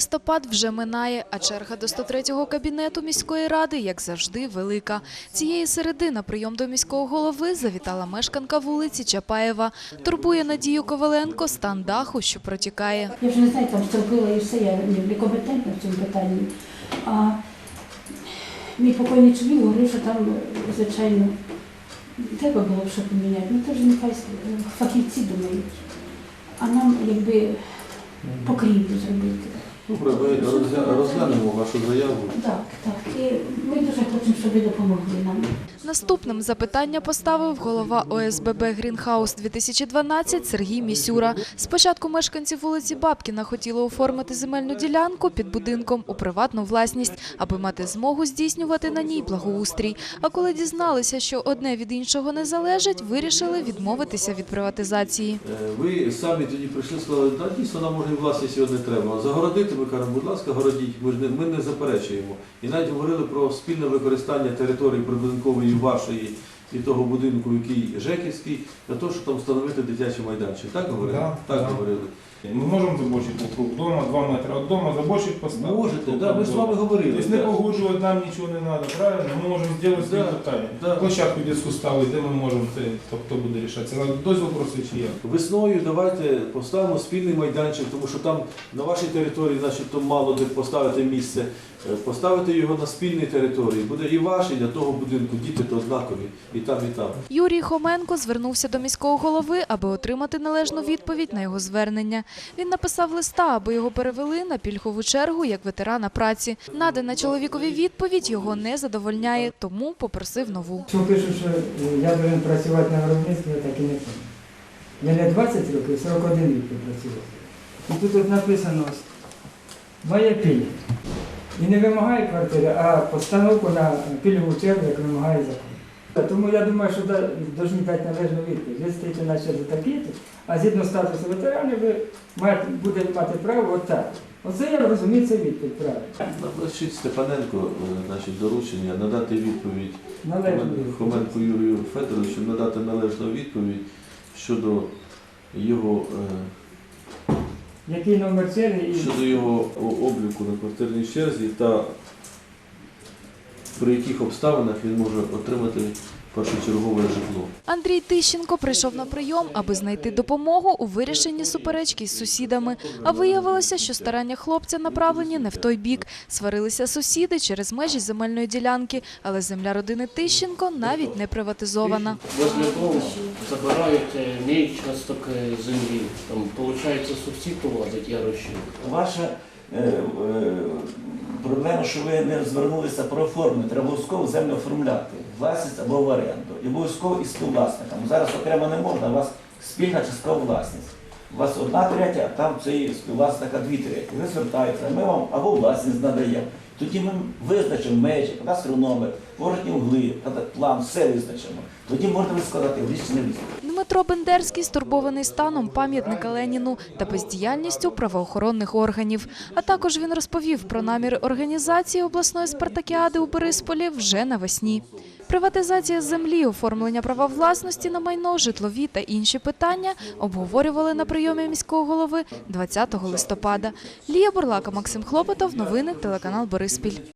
Листопад вже минає, а черга до 103-го кабінету міської ради, як завжди, велика. Цієї середи на прийом до міського голови завітала мешканка вулиці Чапаєва. Турбує Надію Коваленко стан даху, що протікає. Я вже не знаю, там зробила і все, я не- некомпетентна в цьому питанні. А мій покойний чоловік говорив, що там, звичайно, треба було б що поміняти. Ну, теж нехай фахівці думають. А нам якби покрівлю зробити. Добре, ми розглянемо вашу заяву. Так, так. І ми дуже хочемо, щоб ви допомогли нам. Наступним запитання поставив голова ОСББ «Грінхаус 2012 Сергій Місюра. Спочатку мешканці вулиці Бабкіна хотіли оформити земельну ділянку під будинком у приватну власність, аби мати змогу здійснювати на ній благоустрій. А коли дізналися, що одне від іншого не залежить, вирішили відмовитися від приватизації. Е, Ви самі тоді прийшли, сказали, да, дійсно, нам може і власність сьогодні треба. Загородити, ми кажемо, будь ласка, городіть, ми ж не, ми не заперечуємо. І навіть говорили про спільне використання території прибудинкової вашої і того будинку, який Жеківський, для того, щоб там встановити дитячий майданчик. Так говорили? Да, так да. говорили. Мы можем заборчик вокруг дома, 2 метра от дома, заборчик поставить. Можете, да, ми з вами говорили. То есть не погоджувати нам нічого не треба, правильно? Ми можемо зробити Да, питання. да. Площадку дитячу ставити, де ми можемо, це, то хто буде рішати. Це дозвіл просто чи як? Весною давайте поставимо спільний майданчик, тому що там на вашій території, значить, то мало де поставити місце. Е, Поставити його на спільній території. Буде і ваш, і для того будинку. Діти то однакові, і там, і там. Юрій Хоменко звернувся до міського голови, аби отримати належну відповідь на його звернення. Він написав листа, аби його перевели на пільгову чергу як ветерана праці. Надана чоловікові відповідь його не задовольняє, тому попросив нову. Що пишуть, що е, я повинен працювати на виробництві, я так і не пам'ятаю. Я не 20 років, 41 рік працював. І тут от написано ось, моє пільг. І не вимагає квартири, а постановку на пільгову чергу, як вимагає закон. Тому я думаю, що повинні дати належну відповідь. Ви стоїте на черзі такі-то, а згідно статусу ветеранів ви маєте, будете мати право отак. Оце я розумію, це відповідь правильно. Напишіть Степаненко, е, значить, доручення, надати відповідь Хоменку Юрію Федоровичу, надати належну відповідь щодо його, е, Який номер черги щодо його обліку на квартирній черзі та при яких обставинах він може отримати першочергове житло. Андрій Тищенко прийшов на прийом, аби знайти допомогу у вирішенні суперечки з сусідами. А виявилося, що старання хлопця направлені не в той бік. Сварилися сусіди через межі земельної ділянки, але земля родини Тищенко навіть не приватизована. Возле дома забирають е, мій часток е, землі. Там, виходить, сусід повазить ярощі. Ваша е, е, проблема, що ви не звернулися про оформлення. Треба обов'язково землю оформляти, власність або в оренду. І обов'язково із співвласником. Зараз окремо не можна, у вас спільна часткова власність. У вас одна третя, а там цієї співвласника дві треті. Ви звертаєтеся, ми вам або власність надаємо. Тоді ми визначимо межі, кадастровий номер, поворотні угли, план, все визначимо. Тоді можна сказати, влізь чи не влізь. Дмитро Бендерський стурбований станом пам'ятника Леніну та бездіяльністю правоохоронних органів. А також він розповів про наміри організації обласної спартакіади у Борисполі вже навесні. Приватизація землі, оформлення права власності на майно, житлові та інші питання обговорювали на прийомі міського голови 20 листопада. Лія Бурлака, Максим Хлопотов. Новини телеканал Бориспіль.